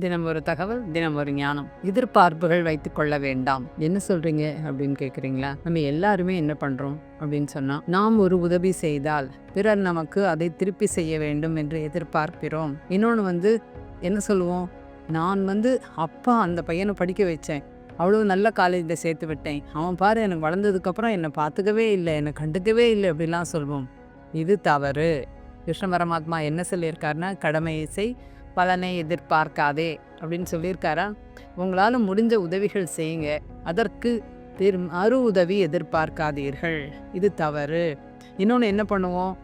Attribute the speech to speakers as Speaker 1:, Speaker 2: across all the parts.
Speaker 1: தினம் ஒரு தகவல் தினம் ஒரு ஞானம். எதிர்பார்ப்புகள் வைத்துக் கொள்ள வேண்டாம். என்ன சொல்றீங்க? அப்படின்னு கேட்குறீங்களா நம்ம எல்லாருமே என்ன பண்றோம்? அப்படின்னு சொன்னா நாம் ஒரு உதவி செய்தால் பிறர் நமக்கு அதை திருப்பி செய்ய வேண்டும் என்று எதிர்பார்க்கிறோம். இன்னொன்று வந்து என்ன சொல்லுவோம்? நான் வந்து அப்பா அந்த பையனை படிக்க வச்சேன். அவ்வளோ நல்ல காலேஜில் சேர்த்து விட்டேன். அவன் பாரு எனக்கு வளர்ந்ததுக்கப்புறம் என்னை பார்த்துக்கவே இல்லை என்னை கண்டுக்கவே இல்லை அப்படிலாம் சொல்வோம். இது தவறு. கிருஷ்ண பரமாத்மா என்ன சொல்லியிருக்காருன்னா கடமையை செய் பலனை எதிர்பார்க்காதே அப்படின்னு சொல்லியிருக்காரா? உங்களால் முடிஞ்ச உதவிகள் செய்யுங்க. அதற்கு திரு மறு உதவி எதிர்பார்க்காதீர்கள். இது தவறு. இன்னொன்று என்ன பண்ணுவோம்?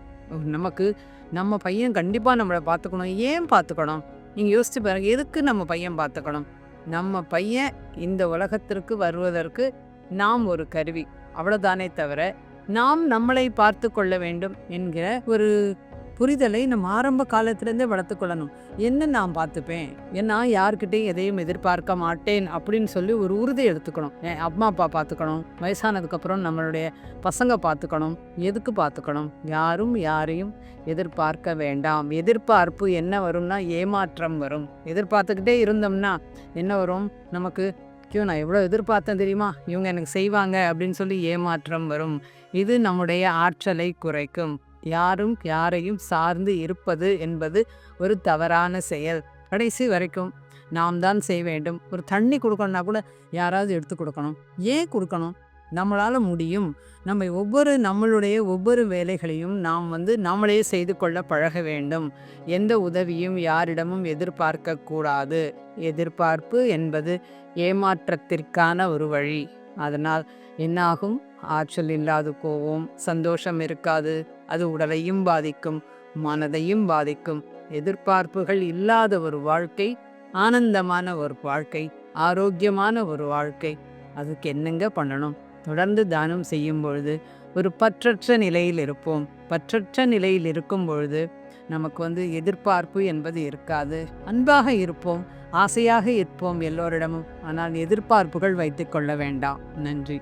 Speaker 1: நமக்கு நம்ம பையன் கண்டிப்பாக நம்மளை பார்த்துக்கணும். ஏன் பார்த்துக்கணும்? நீங்கள் யோசிச்சு பாருங்க. எதுக்கு நம்ம பையன் பார்த்துக்கணும்? நம்ம பையன் இந்த உலகத்திற்கு வருவதற்கு நாம் ஒரு கருவி. அவ்வளோதானே தவிர நாம் நம்மளை பார்த்து கொள்ள வேண்டும் என்கிற ஒரு புரிதலை நம்ம ஆரம்ப காலத்திலேருந்தே வளர்த்துக்கொள்ளணும் என்ன நான் பார்த்துப்பேன்? ஏன்னா யார்கிட்டையும் எதையும் எதிர்பார்க்க மாட்டேன் அப்படின்னு சொல்லி ஒரு உறுதி எடுத்துக்கணும். என் அம்மா அப்பா பார்த்துக்கணும். வயசானதுக்கப்புறம் நம்மளுடைய பசங்க பார்த்துக்கணும். எதுக்கு பார்த்துக்கணும்? யாரும் யாரையும் எதிர்பார்க்க வேண்டாம். எதிர்பார்ப்பு என்ன வரும்னா ஏமாற்றம் வரும். எதிர்பார்த்துக்கிட்டே இருந்தோம்னா என்ன வரும்? நமக்கு ஐயோ நான் எவ்வளோ எதிர்பார்த்தேன் தெரியுமா? இவங்க எனக்கு செய்வாங்க அப்படின்னு சொல்லி ஏமாற்றம் வரும். இது நம்முடைய ஆற்றலை குறைக்கும். யாரும் யாரையும் சார்ந்து இருப்பது என்பது ஒரு தவறான செயல். கடைசி வரைக்கும் நாம் தான் செய்ய வேண்டும். ஒரு தண்ணி கொடுக்கணும்னா கூட யாராவது எடுத்து கொடுக்கணும். ஏன் கொடுக்கணும்? நம்மளால் முடியும். நம்ம ஒவ்வொரு நம்மளுடைய ஒவ்வொரு வேலைகளையும் நாம் வந்து நம்மளே செய்து கொள்ள பழக வேண்டும். எந்த உதவியும் யாரிடமும் எதிர்பார்க்க கூடாது. எதிர்பார்ப்பு என்பது ஏமாற்றத்திற்கான ஒரு வழி. அதனால் என்னாகும்? ஆற்றல் இல்லாது போவோம். சந்தோஷம் இருக்காது. அது உடலையும் பாதிக்கும் மனதையும் பாதிக்கும். எதிர்பார்ப்புகள் இல்லாத ஒரு வாழ்க்கை ஆனந்தமான ஒரு வாழ்க்கை ஆரோக்கியமான ஒரு வாழ்க்கை. அதுக்கு என்னங்க பண்ணணும்? தொடர்ந்து தானம் செய்யும் பொழுது ஒரு பற்றற்ற நிலையில் இருப்போம். பற்றற்ற நிலையில் இருக்கும் பொழுது நமக்கு வந்து எதிர்பார்ப்பு என்பது இருக்காது. அன்பாக இருப்போம் ஆசையாக இருப்போம் எல்லோரிடமும். ஆனால் எதிர்பார்ப்புகள் வைத்துக்கொள்ள வேண்டாம். நன்றி.